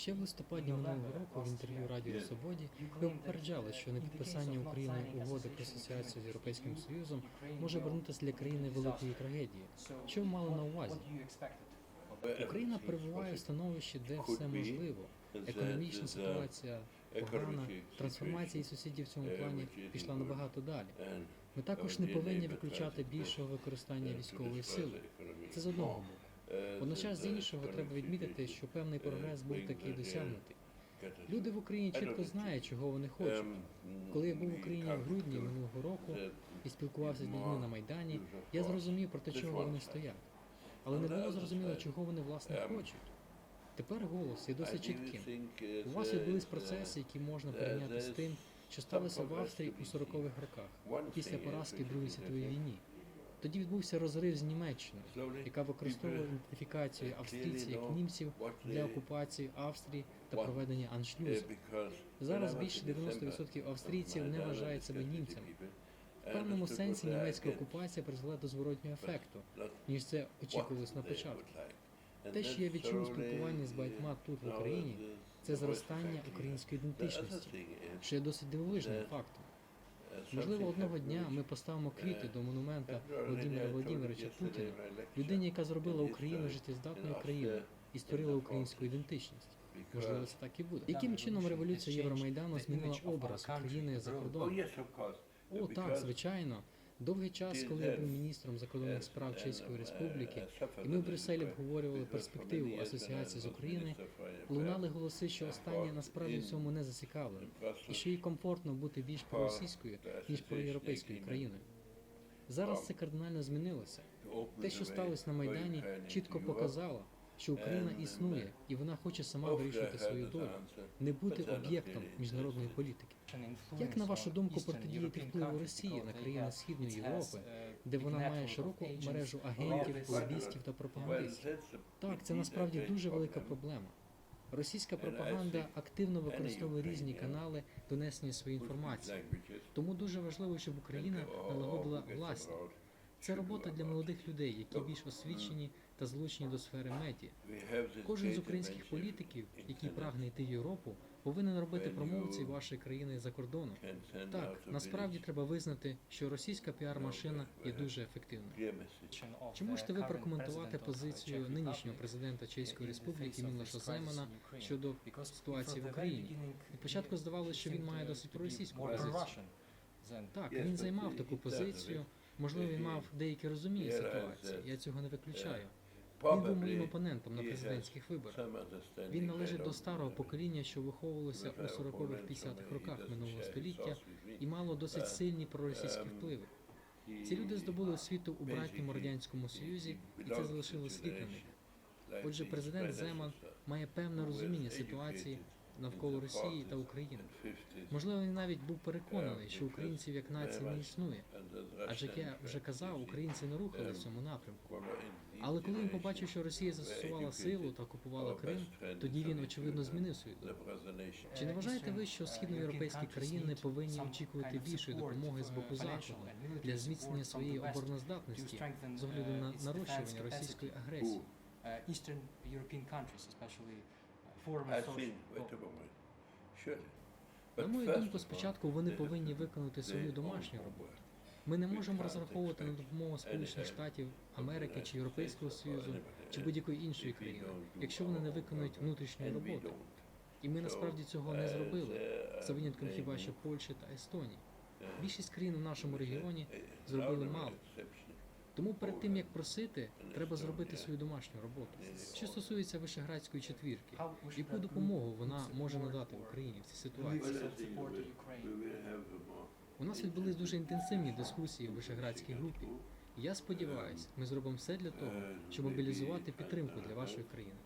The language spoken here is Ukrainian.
Ще в листопаді минулого року в інтерв'ю Радіо Свободі ви попереджали, що непідписання Україною угоди про асоціацію з Європейським Союзом може обернутися для країни великою трагедією. Що ви мали на увазі? Україна перебуває в становищі, де все можливо. Економічна ситуація погана, трансформація і сусідів в цьому плані пішла набагато далі. Ми також не повинні виключати більшого використання військової сили. Це з одного боку. Водночас з іншого треба відмітити, що певний прогрес був таки досягнутий. Люди в Україні чітко знають, чого вони хочуть. Коли я був в Україні в грудні минулого року і спілкувався з людьми на майдані, я зрозумів проти чого вони стоять. Але не було зрозуміло, чого вони власне хочуть. Тепер голос є досить чітким. У вас відбулись процеси, які можна порівняти з тим, що сталося в Австрії у 40-х роках після поразки в Другій світовій війні. Тоді відбувся розрив з Німеччиною, яка використовувала ідентифікацію австрійців як німців для окупації Австрії та проведення аншлюзу. Зараз більше 90% австрійців не вважають себе німцями. В певному сенсі німецька окупація призвела до зворотнього ефекту, ніж це очікувалось на початку. Те, що я відчув у спілкуванні з багатьма тут в Україні, це зростання української ідентичності, що є досить дивовижним фактом. Можливо, одного дня ми поставимо квіти до монумента Володимира Володимировича Путіна, людині, яка зробила Україну життєздатною країною і створила українську ідентичність. Можливо, це так і буде. Яким чином революція Євромайдану змінила образ України за кордоном? О, так, звичайно. Довгий час, коли я був міністром закордонних справ Чеської Республіки, і ми в Брюсселі обговорювали перспективу асоціації з України, лунали голоси, що остання насправді в цьому не зацікавлена, і що їй комфортно бути більш проросійською, ніж проєвропейською країною. Зараз це кардинально змінилося. Те, що сталося на Майдані, чітко показало, що Україна існує і вона хоче сама вирішувати свою долю, не бути об'єктом міжнародної політики. Як на вашу думку протидіяти впливу Росії на країни Східної Європи, де вона має широку мережу агентів, лобістів та пропагандистів? Так, це насправді дуже велика проблема. Російська пропаганда активно використовує різні канали донесення своєї інформації. Тому дуже важливо, щоб Україна налагодила власні. Це робота для молодих людей, які більш освічені та злучені до сфери медіа. Кожен з українських політиків, який прагне йти в Європу, повинен робити промовції вашої країни за кордоном. Так, насправді треба визнати, що російська піар-машина є дуже ефективною. Чи можете ви прокоментувати позицію нинішнього президента Чеської Республіки Мілоша Земана щодо ситуації в Україні? Від початку здавалося, що він має досить проросійську позицію. Так, він займав таку позицію. Можливо, він мав деяке розуміння ситуації. Я цього не виключаю. Він був моїм опонентом на президентських виборах. Він належить до старого покоління, що виховувалося у 40-х 50-х роках минулого століття і мало досить сильні проросійські впливи. Ці люди здобули освіту у братньому радянському союзі, і це залишило слід на них. Отже, президент Земан має певне розуміння ситуації навколо Росії та України. Можливо, він навіть був переконаний, що українців як нації не існує. Адже як я вже казав, українці не рухали в цьому напрямку. Але коли він побачив, що Росія застосувала силу та окупувала Крим, тоді він очевидно змінив свою думку. Чи не вважаєте ви, що східноєвропейські країни повинні очікувати більшої допомоги з боку заходу для зміцнення своєї обороноздатності з огляду на нарощування російської агресії? Eastern European countries, especially foreign source. На мою думку, спочатку вони повинні виконати свою домашню роботу. Ми не можемо розраховувати на допомогу Сполучених Штатів Америки чи Європейського Союзу чи будь-якої іншої країни, якщо вони не виконують внутрішню роботу. І ми насправді цього не зробили, за винятком хіба що Польщі та Естонії. Більшість країн в нашому регіоні зробили мало. Тому перед тим як просити, треба зробити свою домашню роботу. Що стосується Вишеградської четвірки, яку допомогу вона може надати Україні в цій ситуації? У нас відбулись дуже інтенсивні дискусії в Вишеградській групі. Я сподіваюся, ми зробимо все для того, щоб мобілізувати підтримку для вашої країни.